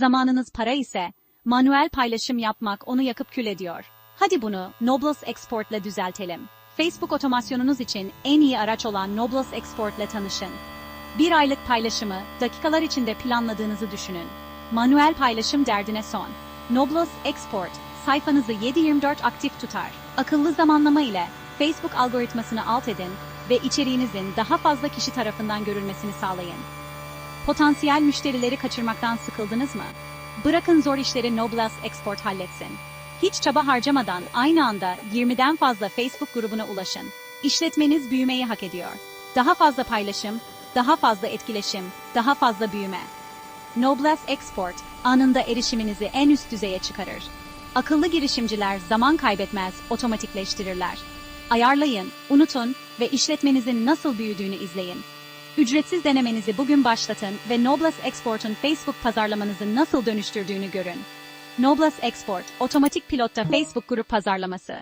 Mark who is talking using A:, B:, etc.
A: Zamanınız para ise, manuel paylaşım yapmak onu yakıp kül ediyor. Hadi bunu Nobles Export ile düzeltelim. Facebook otomasyonunuz için en iyi araç olan Nobles Export ile tanışın. Bir aylık paylaşımı dakikalar içinde planladığınızı düşünün. Manuel paylaşım derdine son. Nobles Export sayfanızı 7/24 aktif tutar. Akıllı zamanlama ile Facebook algoritmasını alt edin ve içeriğinizin daha fazla kişi tarafından görülmesini sağlayın. Potansiyel müşterileri kaçırmaktan sıkıldınız mı? Bırakın zor işleri Nobles Export halletsin. Hiç çaba harcamadan aynı anda 20'den fazla Facebook grubuna ulaşın. İşletmeniz büyümeyi hak ediyor. Daha fazla paylaşım, daha fazla etkileşim, daha fazla büyüme. Nobles Export anında erişiminizi en üst düzeye çıkarır. Akıllı girişimciler zaman kaybetmez, otomatikleştirirler. Ayarlayın, unutun ve işletmenizin nasıl büyüdüğünü izleyin. Ücretsiz denemenizi bugün başlatın ve Nobles Export'un Facebook pazarlamanızı nasıl dönüştürdüğünü görün. Nobles Export, otomatik pilotta Facebook grup pazarlaması.